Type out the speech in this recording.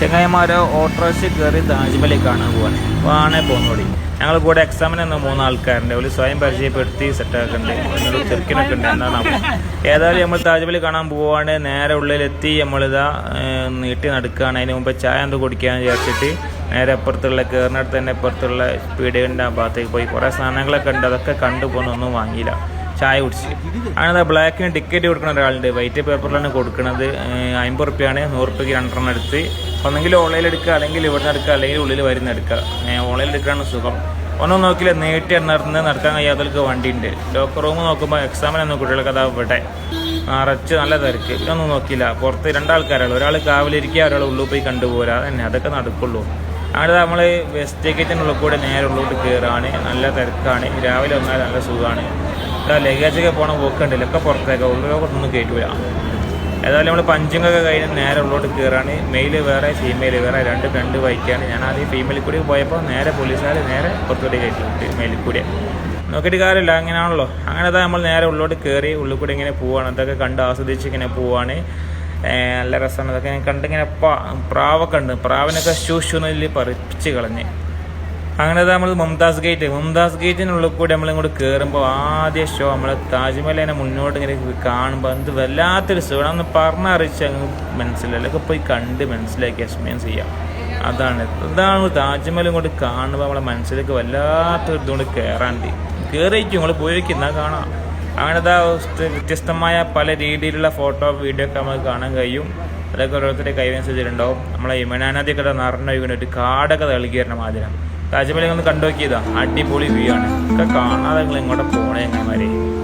ചെങ്ങായിമാരോ autorickshaw കയറി താജ്മഹൽ കാണാൻ അപ്പോൾ ആണേ പോകുന്നോടി ഞങ്ങൾ കൂടെ എക്സാമിന് തന്നെ മൂന്ന് ആൾക്കാരുണ്ട് ഒരു സ്വയം പരിചയപ്പെടുത്തി സെറ്റാക്കുന്നുണ്ട് എന്നൊരു ചെറുക്കിനൊക്കെ ഉണ്ട്. എന്താണ് ഏതായാലും നമ്മൾ താജ്മഹൽ കാണാൻ പോവാണ്. നേരെ ഉള്ളിലെത്തി നമ്മളിതാ നീട്ടി നടക്കുകയാണ് അതിന് മുമ്പ് ചായ എന്ത് കുടിക്കാമെന്ന് വിചാരിച്ചിട്ട് നേരെ അപ്പുറത്തുള്ള കയറിനടുത്ത് തന്നെ അപ്പുറത്തുള്ള പീടികന്റെ ആ ഭാഗത്തേക്ക് പോയി. കുറേ സാധനങ്ങളൊക്കെ ഉണ്ട്. അതൊക്കെ കണ്ടു പോകുന്നൊന്നും വാങ്ങിയില്ല. ചായ കുടിച്ച്. അങ്ങനെ ബ്ലാക്കിന് ടിക്കറ്റ് കൊടുക്കുന്ന ഒരാളുണ്ട്. വൈറ്റ് പേപ്പറിലാണ് കൊടുക്കുന്നത് അമ്പത് റുപ്യാണ്. നൂറ് റുപ്യക്ക് രണ്ടെണ്ണം എടുത്ത് ഒന്നെങ്കിൽ ഓൺലൈനിൽ എടുക്കുക അല്ലെങ്കിൽ ഇവിടുന്ന് എടുക്കുക അല്ലെങ്കിൽ ഉള്ളിൽ വരുന്ന എടുക്കുക. ഓൺലൈനിൽ എടുക്കാണ് സുഖം. ഒന്നും നോക്കില്ല നേട്ടി നടന്ന് നടക്കാൻ കഴിയാത്തവർക്ക് വണ്ടി ഉണ്ട് ലോക്കർ റൂം നോക്കുമ്പോൾ എക്സാമിനൊന്നും കുട്ടികൾക്ക് അതാ ഇവിടെ. നിറച്ച് നല്ല തിരക്ക്. ഇതൊന്നും നോക്കിയില്ല പുറത്ത് രണ്ടാൾക്കാരാണ്. ഒരാൾ കാവിലിരിക്കുക ഒരാൾ ഉള്ളിൽ പോയി കണ്ടുപോരാ. തന്നെ. അതൊക്കെ നടക്കുള്ളൂ. അങ്ങനെ നമ്മൾ വെസ്റ്റ് ടിക്കറ്റിനുള്ളിൽ കൂടെ നേരെ ഉള്ളോട്ട് കയറാണ് നല്ല തിരക്കാണ്. രാവിലെ വന്നാൽ നല്ല സുഖമാണ്. ലഗേജൊക്കെ പോണ പോക്കുണ്ടല്ലോ. ഒക്കെ പുറത്തേക്ക്. ഒന്നും കയറ്റൂല ഏതായാലും നമ്മൾ പഞ്ചിങ്ങൊക്കെ കഴിഞ്ഞ് നേരെ ഉള്ളോട്ട് കയറാണ് മെയിൽ വേറെ ഫീമെയിൽ വേറെ രണ്ട് രണ്ട് ബൈക്കാണ് ഞാൻ ആദ്യം ഫീമെയിൽ കൂടി പോയപ്പോൾ നേരെ പോലീസുകാർ നേരെ പുറത്തോട്ട് കയറ്റി മെയിലിൽ കൂടി. നോക്കിയിട്ട് കാര്യമില്ല അങ്ങനെയാണല്ലോ. അങ്ങനെ നമ്മൾ നേരെ ഉള്ളോട്ട് കയറി ഉള്ളിൽ കൂടി ഇങ്ങനെ പോവാണ്. അതൊക്കെ കണ്ട് ആസ്വദിച്ച് ഇങ്ങനെ പോവാണ്. നല്ല രസമാണ്. അതൊക്കെ ഞാൻ കണ്ടിങ്ങനെ പ്രാവൊക്കെ ഉണ്ട്. പ്രാവിനൊക്കെ ഷൂ ഷൂ നെല്ല് പറിച്ച് കളഞ്ഞ്. അങ്ങനെ നമ്മൾ മുംതാസ് ഗേറ്റ്. മുംതാസ് ഗേറ്റിനുള്ളിൽ കൂടി നമ്മളിങ്ങോട്ട് കയറുമ്പോൾ ആദ്യ ഷോ നമ്മൾ താജ്മഹലിനെ മുന്നോട്ട് ഇങ്ങനെ കാണുമ്പോൾ എന്ത് വല്ലാത്തൊരു സുഖം. ഒന്ന് പറഞ്ഞറിയിച്ച് അങ്ങ് മനസ്സിലായി. ഒക്കെ പോയി കണ്ട് മനസ്സിലാക്കി എക്സ്പീരിയൻസ് ചെയ്യാം. അതാണ്. ഇതാണ് താജ്മഹൽ ഇങ്ങോട്ട് കാണുമ്പോൾ നമ്മളെ മനസ്സിലേക്ക് വല്ലാത്തൊരു ഇതുകൊണ്ട് കയറാണ്ട് കയറിയിരിക്കും നിങ്ങൾ പോയിരിക്കും. എന്നാൽ കാണാം. അങ്ങനത്തെ വ്യത്യസ്തമായ പല രീതിയിലുള്ള ഫോട്ടോ വീഡിയോ ഒക്കെ നമുക്ക് കാണാൻ കഴിയും. അതൊക്കെ ഓരോരുത്തരുടെ കൈവനുസരിച്ചിട്ടുണ്ടാവും നമ്മളെ യമുനാനദിയൊക്കെ നിറഞ്ഞ ഒരു കാടൊക്കെ തളിക്കുകയായിരുന്നു ആദ്യം താജ്മഹൽ ഒന്ന് കണ്ടു നോക്കിയതാ. അടിപൊളി വ്യൂ ആണ്. ഒക്കെ കാണാതെ നിങ്ങൾ ഇങ്ങോട്ട് പോണേ എങ്ങനെമാരെ